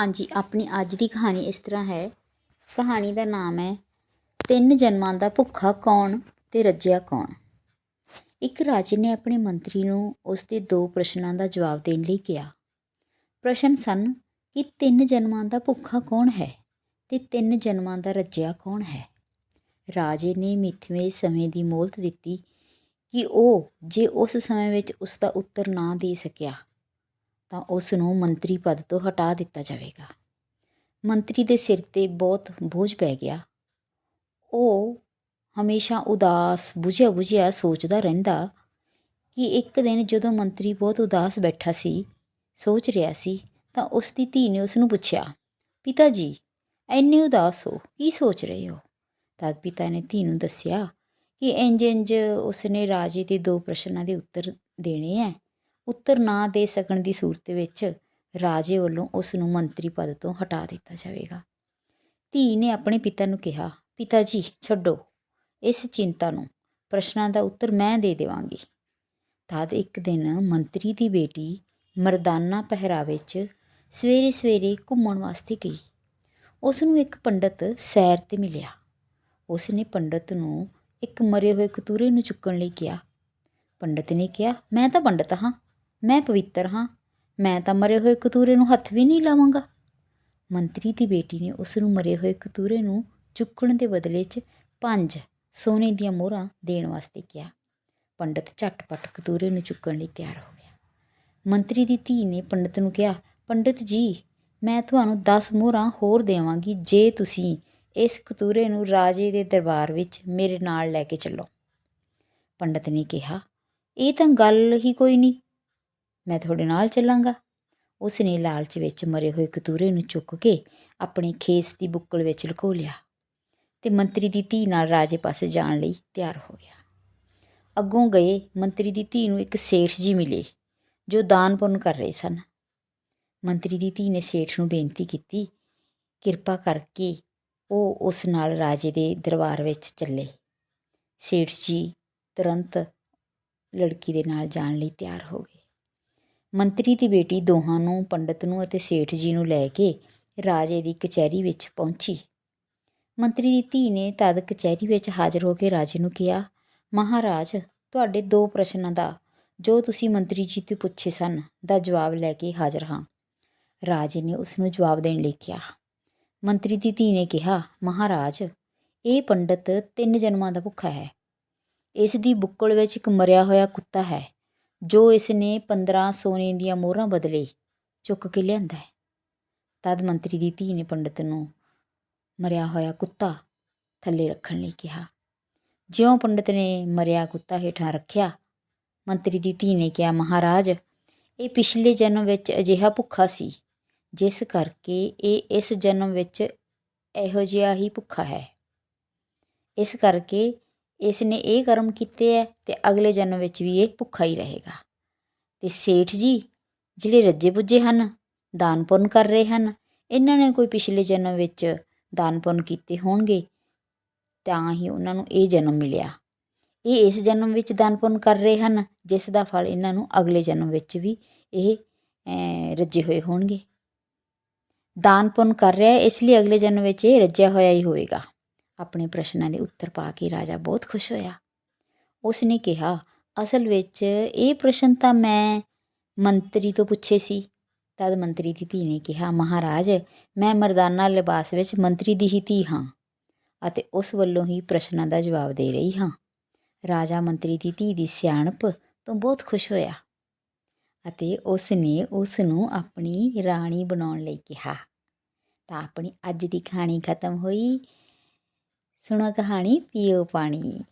ਹਾਂਜੀ, ਆਪਣੀ ਅੱਜ ਦੀ ਕਹਾਣੀ ਇਸ ਤਰ੍ਹਾਂ ਹੈ। ਕਹਾਣੀ ਦਾ ਨਾਮ ਹੈ, ਤਿੰਨ ਜਨਮਾਂ ਦਾ ਭੁੱਖਾ ਕੌਣ ਤੇ ਰੱਜਿਆ ਕੌਣ? ਇੱਕ ਰਾਜੇ ਨੇ ਆਪਣੇ ਮੰਤਰੀ ਨੂੰ ਉਸ ਦੇ ਦੋ ਪ੍ਰਸ਼ਨਾਂ ਦਾ ਜਵਾਬ ਦੇਣ ਲਈ ਕਿਹਾ। ਪ੍ਰਸ਼ਨ ਸਨ ਕਿ ਤਿੰਨ ਜਨਮਾਂ ਦਾ ਭੁੱਖਾ ਕੌਣ ਹੈ ਤੇ ਤਿੰਨ ਜਨਮਾਂ ਦਾ ਰੱਜਿਆ ਕੌਣ ਹੈ? ਰਾਜੇ ਨੇ ਮਿੱਥਵੇਂ ਸਮੇਂ ਦੀ ਮੋਹਲਤ ਦਿੱਤੀ ਕਿ ਉਹ ਜੇ ਉਸ ਸਮੇਂ ਵਿੱਚ ਉਸ ਦਾ ਉੱਤਰ ਨਾ ਦੇ ਸਕਿਆ ਤਾਂ ਉਸ ਨੂੰ ਮੰਤਰੀ ਪਦ ਤੋਂ ਹਟਾ ਦਿੱਤਾ ਜਾਵੇਗਾ। ਮੰਤਰੀ ਦੇ ਸਿਰ ਤੇ ਬਹੁਤ ਬੋਝ ਪੈ ਗਿਆ। ਉਹ ਹਮੇਸ਼ਾ ਉਦਾਸ ਬੁਝਿਆ ਬੁਝਿਆ ਸੋਚਦਾ ਰਹਿੰਦਾ ਕਿ ਇੱਕ ਦਿਨ ਜਦੋਂ ਮੰਤਰੀ ਬਹੁਤ ਉਦਾਸ ਬੈਠਾ ਸੀ, ਸੋਚ ਰਿਹਾ ਸੀ, ਤਾਂ ਉਸ ਦੀ ਧੀ ਨੇ ਉਸ ਨੂੰ ਪੁੱਛਿਆ, ਪਿਤਾ ਜੀ ਐਨੇ ਉਦਾਸ ਹੋ, ਕੀ ਸੋਚ ਰਹੇ ਹੋ? ਤਦ ਪਿਤਾ ਨੇ ਧੀ ਨੂੰ ਦੱਸਿਆ ਕਿ ਇੰਜ ਇੰਜ ਉਸਨੇ ਰਾਜੇ ਦੇ ਦੋ ਪ੍ਰਸ਼ਨਾਂ ਦੇ ਉੱਤਰ ਦੇਣੇ ਹੈ ਉੱਤਰ ਨਾ ਦੇ ਸਕਣ ਦੀ ਸੂਰਤ ਵਿੱਚ ਰਾਜੇ ਵੱਲੋਂ ਉਸ ਨੂੰ ਮੰਤਰੀ ਪਦ ਤੋਂ ਹਟਾ ਦਿੱਤਾ ਜਾਵੇਗਾ। ਧੀ ਨੇ ਆਪਣੇ ਪਿਤਾ ਨੂੰ ਕਿਹਾ, ਪਿਤਾ ਜੀ, ਛੱਡੋ। ਇਸ ਚਿੰਤਾ ਨੂੰ। ਪ੍ਰਸ਼ਨਾਂ ਦਾ ਉੱਤਰ ਮੈਂ ਦੇ ਦੇਵਾਂਗੀ। ਤਦ ਇੱਕ ਦਿਨ ਮੰਤਰੀ ਦੀ ਬੇਟੀ ਮਰਦਾਨਾ ਪਹਿਰਾਵੇ 'ਚ ਸਵੇਰੇ ਸਵੇਰੇ ਘੁੰਮਣ ਵਾਸਤੇ ਗਈ। ਉਸ ਨੂੰ ਇੱਕ ਪੰਡਤ ਸੈਰ ਤੇ ਮਿਲਿਆ। ਉਸ ਨੇ ਪੰਡਤ ਨੂੰ ਇੱਕ ਮਰੇ ਹੋਏ ਕਤੂਰੇ ਨੂੰ ਚੁੱਕਣ ਲਈ ਕਿਹਾ। ਪੰਡਤ ਨੇ ਕਿਹਾ, ਮੈਂ ਤਾਂ ਪੰਡਤ ਹਾਂ। ਮੈਂ ਪਵਿੱਤਰ ਹਾਂ। ਮੈਂ ਤਾਂ ਮਰੇ ਹੋਏ ਕਤੂਰੇ ਨੂੰ ਹੱਥ ਵੀ ਨਹੀਂ ਲਾਵਾਂਗਾ। ਮੰਤਰੀ ਦੀ ਬੇਟੀ ਨੇ ਉਸ ਨੂੰ ਮਰੇ ਹੋਏ ਕਤੂਰੇ ਨੂੰ ਚੁੱਕਣ ਦੇ ਬਦਲੇ 'ਚ ਪੰਜ ਸੋਨੇ ਦੀਆਂ ਮੋਹਰਾਂ ਦੇਣ ਵਾਸਤੇ ਕਿਹਾ। ਪੰਡਤ ਝਟਪਟ ਕਤੂਰੇ ਨੂੰ ਚੁੱਕਣ ਲਈ ਤਿਆਰ ਹੋ ਗਿਆ। ਮੰਤਰੀ ਦੀ ਧੀ ਨੇ ਪੰਡਤ ਨੂੰ ਕਿਹਾ, ਪੰਡਤ ਜੀ, ਮੈਂ ਤੁਹਾਨੂੰ 10 ਮੋਹਰਾਂ ਹੋਰ ਦੇਵਾਂਗੀ ਜੇ ਤੁਸੀਂ ਇਸ ਕਤੂਰੇ ਨੂੰ ਰਾਜੇ ਦੇ ਦਰਬਾਰ ਵਿੱਚ ਮੇਰੇ ਨਾਲ ਲੈ ਕੇ ਚੱਲੋ। ਪੰਡਤ ਨੇ ਕਿਹਾ, ਇਹ ਤਾਂ ਗੱਲ ਹੀ ਕੋਈ ਨਹੀਂ। ਮੈਂ ਤੁਹਾਡੇ ਨਾਲ ਚੱਲਾਂਗਾ। ਉਸ ਨੇ ਲਾਲਚ ਵਿੱਚ ਮਰੇ ਹੋਏ ਕਤੂਰੇ ਨੂੰ ਚੁੱਕ ਕੇ ਆਪਣੇ ਖੇਸ ਦੀ ਬੁੱਕਲ ਵਿੱਚ ਲੁਕੋ ਲਿਆ ਤੇ ਮੰਤਰੀ ਦੀ ਧੀ ਨਾਲ ਰਾਜੇ ਪਾਸੇ ਜਾਣ ਲਈ ਤਿਆਰ ਹੋ ਗਿਆ। ਅੱਗੋਂ ਗਏ ਮੰਤਰੀ ਦੀ ਧੀ ਨੂੰ ਇੱਕ ਸੇਠ ਜੀ ਮਿਲੇ, ਜੋ ਦਾਨ ਪੁੰਨ ਕਰ ਰਹੇ ਸਨ। ਮੰਤਰੀ ਦੀ ਧੀ ਨੇ ਸੇਠ ਨੂੰ ਬੇਨਤੀ ਕੀਤੀ, ਕਿਰਪਾ ਕਰਕੇ ਉਹ ਉਸ ਨਾਲ ਰਾਜੇ ਦੇ ਦਰਬਾਰ ਵਿੱਚ ਚੱਲੇ। ਸੇਠ ਜੀ ਤੁਰੰਤ ਲੜਕੀ ਦੇ ਨਾਲ ਜਾਣ ਲਈ ਤਿਆਰ ਹੋ ਗਏ। ਮੰਤਰੀ ਦੀ ਬੇਟੀ ਦੋਹਾਂ ਨੂੰ, ਪੰਡਤ ਨੂੰ ਅਤੇ ਸੇਠ ਜੀ ਨੂੰ ਲੈ ਕੇ ਰਾਜੇ ਦੀ ਕਚਹਿਰੀ ਵਿੱਚ ਪਹੁੰਚੀ। ਮੰਤਰੀ ਦੀ ਧੀ ਨੇ ਤਦ ਕਚਹਿਰੀ ਵਿੱਚ ਹਾਜ਼ਰ ਹੋ ਕੇ ਰਾਜੇ ਨੂੰ ਕਿਹਾ, ਮਹਾਰਾਜ, ਤੁਹਾਡੇ ਦੋ ਪ੍ਰਸ਼ਨਾਂ ਦਾ, ਜੋ ਤੁਸੀਂ ਮੰਤਰੀ ਜੀ ਤੋਂ ਪੁੱਛੇ ਸਨ, ਦਾ ਜਵਾਬ ਲੈ ਕੇ ਹਾਜ਼ਰ ਹਾਂ। ਰਾਜੇ ਨੇ ਉਸ ਨੂੰ ਜਵਾਬ ਦੇਣ ਲਈ ਕਿਹਾ। ਮੰਤਰੀ ਦੀ ਧੀ ਨੇ ਕਿਹਾ, ਮਹਾਰਾਜ, ਇਹ ਪੰਡਤ ਤਿੰਨ ਜਨਮਾਂ ਦਾ ਭੁੱਖਾ ਹੈ। ਇਸ ਦੀ ਬੁੱਕਲ ਵਿੱਚ ਇੱਕ ਮਰਿਆ ਹੋਇਆ ਕੁੱਤਾ ਹੈ। ਜੋ ਇਸ ਨੇ 15 ਸੋਨੇ ਦੀਆਂ ਮੋਹਰਾਂ ਬਦਲੇ ਚੁੱਕ ਕੇ ਲਿਆਂਦਾ ਹੈ। ਤਦ ਮੰਤਰੀ ਦੀ ਧੀ ਨੇ ਪੰਡਤ ਨੂੰ ਮਰਿਆ ਹੋਇਆ ਕੁੱਤਾ ਥੱਲੇ ਰੱਖਣ ਲਈ ਕਿਹਾ। ਜਿਉਂ ਪੰਡਤ ਨੇ ਮਰਿਆ ਕੁੱਤਾ ਹੇਠਾਂ ਰੱਖਿਆ, ਮੰਤਰੀ ਦੀ ਧੀ ਨੇ ਕਿਹਾ, ਮਹਾਰਾਜ, ਇਹ ਪਿਛਲੇ ਜਨਮ ਵਿੱਚ ਅਜਿਹਾ ਭੁੱਖਾ ਸੀ, ਜਿਸ ਕਰਕੇ ਇਹ ਇਸ ਜਨਮ ਵਿੱਚ ਇਹੋ ਜਿਹਾ ਹੀ ਭੁੱਖਾ ਹੈ। ਇਸ ਕਰਕੇ ਇਸ ਨੇ ਇਹ ਕਰਮ ਕੀਤੇ ਹੈ ਤੇ ਅਗਲੇ ਜਨਮ ਵਿੱਚ ਵੀ ਇਹ ਭੁੱਖਾ ਹੀ ਰਹੇਗਾ। ਤੇ ਸੇਠ ਜੀ, ਜਿਹੜੇ ਰੱਜੇ ਪੁੱਜੇ ਹਨ, ਦਾਨ ਪੁੰਨ ਕਰ ਰਹੇ ਹਨ, ਇਹਨਾਂ ਨੇ ਕੋਈ ਪਿਛਲੇ ਜਨਮ ਵਿੱਚ ਦਾਨ ਪੁੰਨ ਕੀਤੇ ਹੋਣਗੇ, ਤਾਂ ਹੀ ਉਹਨਾਂ ਨੂੰ ਇਹ ਜਨਮ ਮਿਲਿਆ। ਇਹ ਇਸ ਜਨਮ ਵਿੱਚ ਦਾਨ ਪੁੰਨ ਕਰ ਰਹੇ ਹਨ, ਜਿਸ ਦਾ ਫਲ ਇਹਨਾਂ ਨੂੰ ਅਗਲੇ ਜਨਮ ਵਿੱਚ ਵੀ ਇਹ ਰੱਜੇ ਹੋਏ ਹੋਣਗੇ। ਦਾਨ ਪੁੰਨ ਕਰ ਰਿਹਾ, ਇਸ ਲਈ ਅਗਲੇ ਜਨਮ ਵਿੱਚ ਇਹ ਰੱਜਿਆ ਹੋਇਆ ਹੀ ਹੋਵੇਗਾ। ਆਪਣੇ ਪ੍ਰਸ਼ਨਾਂ ਦੇ ਉੱਤਰ ਪਾ ਕੇ ਰਾਜਾ ਬਹੁਤ ਖੁਸ਼ ਹੋਇਆ। ਉਸ ਨੇ ਕਿਹਾ, ਅਸਲ ਵਿੱਚ ਇਹ ਪ੍ਰਸ਼ਨ ਤਾਂ ਮੈਂ ਮੰਤਰੀ ਤੋਂ ਪੁੱਛੇ ਸੀ। ਤਦ ਮੰਤਰੀ ਦੀ ਧੀ ਨੇ ਕਿਹਾ, ਮਹਾਰਾਜ, ਮੈਂ ਮਰਦਾਨਾ ਲਿਬਾਸ ਵਿੱਚ ਮੰਤਰੀ ਦੀ ਹੀ ਧੀ ਹਾਂ ਅਤੇ ਉਸ ਵੱਲੋਂ ਹੀ ਪ੍ਰਸ਼ਨਾਂ ਦਾ ਜਵਾਬ ਦੇ ਰਹੀ ਹਾਂ। ਰਾਜਾ ਮੰਤਰੀ ਦੀ ਧੀ ਦੀ ਸਿਆਣਪ ਤੋਂ ਬਹੁਤ ਖੁਸ਼ ਹੋਇਆ ਅਤੇ ਉਸ ਨੇ ਉਸ ਨੂੰ ਆਪਣੀ ਰਾਣੀ ਬਣਾਉਣ ਲਈ ਕਿਹਾ। ਤਾਂ ਆਪਣੀ ਅੱਜ ਦੀ ਕਹਾਣੀ ਖਤਮ ਹੋਈ। ਸੁਣੋ ਕਹਾਣੀ ਪੀਓ ਪਾਣੀ